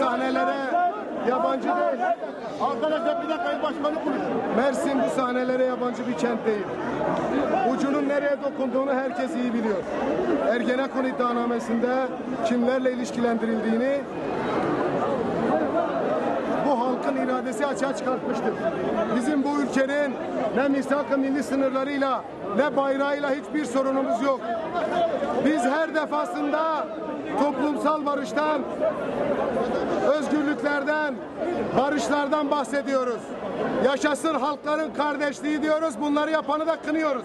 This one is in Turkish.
sahnelere yabancı değil. Arkadaşlar bir dakika başkanı konuşuyor. Mersin bu sahnelere yabancı bir kent değil. Ucunun nereye dokunduğunu herkes iyi biliyor. Ergenekon iddianamesinde kimlerle ilişkilendirildiğini bu halkın iradesi açığa çıkartmıştır. Bizim bu ülkenin ne misak-ı milli sınırlarıyla ne bayrağıyla hiçbir sorunumuz yok. Biz her defasında toplumsal barıştan, özgürlüklerden, barışlardan bahsediyoruz. Yaşasın halkların kardeşliği diyoruz. Bunları yapanı da kınıyoruz.